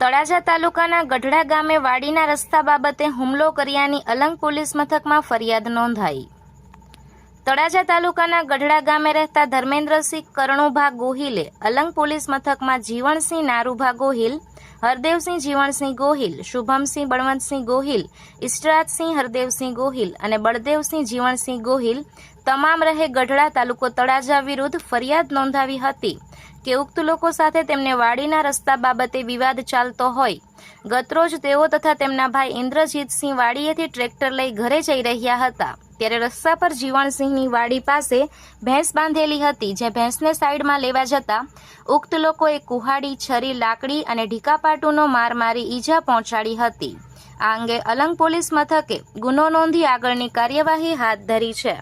તળાજા તાલુકાના ગઢડા ગામે વાડીના રસ્તા બાબતે હુમલો કર્યાની અલંગ પોલીસ મથકમાં ફરિયાદ નોંધાઈ. તળાજા તાલુકાના ગઢડા ગામે રહેતા ધર્મેન્દ્રસિંહ કરણુભા ગોહિલે અલંગ પોલીસ મથકમાં જીવણસિંહ નારુભા ગોહિલ, હરદેવસિંહ જીવણસિંહ ગોહિલ, શુભમસિંહ બળવંતસિંહ ગોહિલ ઇષ્ટરાજસિંહ હરદેવસિંહ ગોહિલ અને બળદેવસિંહ જીવણસિંહ ગોહિલ તમામ રહે ગઢડા તાલુકો તળાજા વિરુદ્ધ ફરિયાદ નોંધાવી હતી. કે ઉક્ત લોકો સાથે તેમને વાડીના રસ્તા બાબતે વિવાદ ચાલતો હોય. ગતરોજ તેઓ તથા તેમના ભાઈ ઇન્દ્રજીતસિંહ વાડીએથી ટ્રેક્ટર લઈ ઘરે જઈ રહ્યા હતા. ત્યારે રસ્તા પર જીવણસિંહની વાડી પાસે ભેંસ બાંધેલી હતી, જે ભેંસને સાઈડમાં લેવા જતા ઉક્ત લોકોએ કુહાડી, છરી, લાકડી અને ઢીકાપાટુનો માર મારી ઈજા પહોંચાડી હતી. આ અંગે અલંગ પોલીસ મથકે ગુનો નોંધી આગળની કાર્યવાહી હાથ ધરી છે.